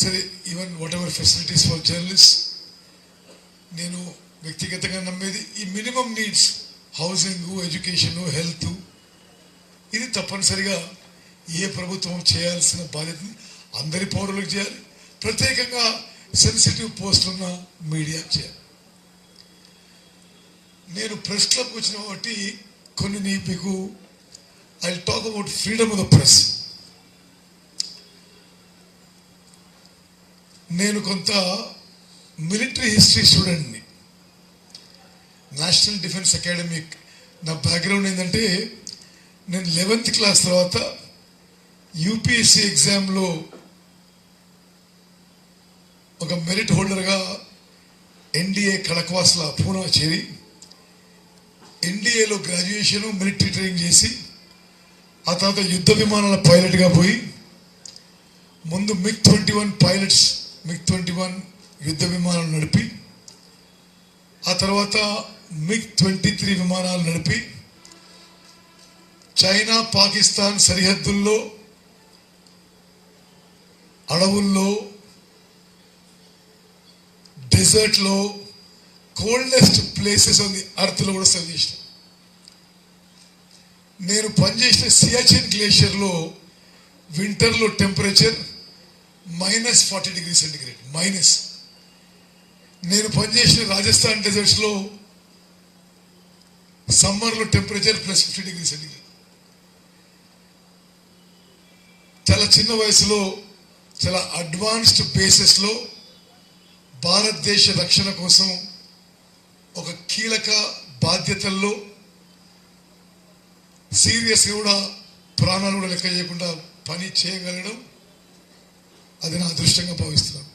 సరే even whatever facilities for journalist నేను వ్యక్తిగతంగా నమ్మేది ఈ minimum needs housing education health ఇది తప్పనిసరిగా ఏ ప్రభుత్వం చేయాల్సిన బాధ్యత అందరి పౌరులకు చేయాలి. ప్రత్యేకంగా సెన్సిటివ్ పోస్ట్ ఉన్న మీడియా చేయాలి. నేను ప్రెస్ క్లబ్ వచ్చిన కాబట్టి కొన్ని నీ- మీకు I talk about freedom of the press నేను కొంత మిలిటరీ హిస్టరీ స్టూడెంట్ని. నేషనల్ డిఫెన్స్ అకాడమీ నా బ్యాక్గ్రౌండ్ ఏంటంటే నేను లెవెన్త్ క్లాస్ తర్వాత యూపీఎస్సీ ఎగ్జామ్లో ఒక మెరిట్ హోల్డర్గా ఎన్డీఏ కడక్వాస్ల పూనా చేరి ఎన్డీఏలో గ్రాడ్యుయేషన్ మిలిటరీ ట్రైనింగ్ చేసి ఆ తర్వాత యుద్ధ విమానాల పైలట్గా పోయి ముందు MiG twenty one pilots MiG twenty one యుద్ధ విమానాలు నడిపి ఆ తర్వాత మిగ్ ట్వంటీ త్రీ విమానాలు నడిపి చైనా పాకిస్తాన్ సరిహద్దుల్లో అడవుల్లో డెజర్ట్లో కోల్డెస్ట్ ప్లేసెస్ ఆన్ ది అర్త్లో కూడా సర్వ్ చేసిన. నేను పనిచేసిన సియాచిన్ గ్లేషియర్లో వింటర్లో temperature minus forty degree centigrade minus నేను పనిచేసిన రాజస్థాన్ డెజర్ట్స్లో సమ్మర్లో temperature plus fifty degree centigrade చాలా చిన్న వయసులో చాలా అడ్వాన్స్డ్ బేసెస్లో భారతదేశ రక్షణ కోసం ఒక కీలక బాధ్యతల్లో సీరియస్ కూడా ప్రాణాలు కూడా లెక్క చేయకుండా పని చేయగలడం అది నా అదృష్టంగా భావిస్తున్నాను.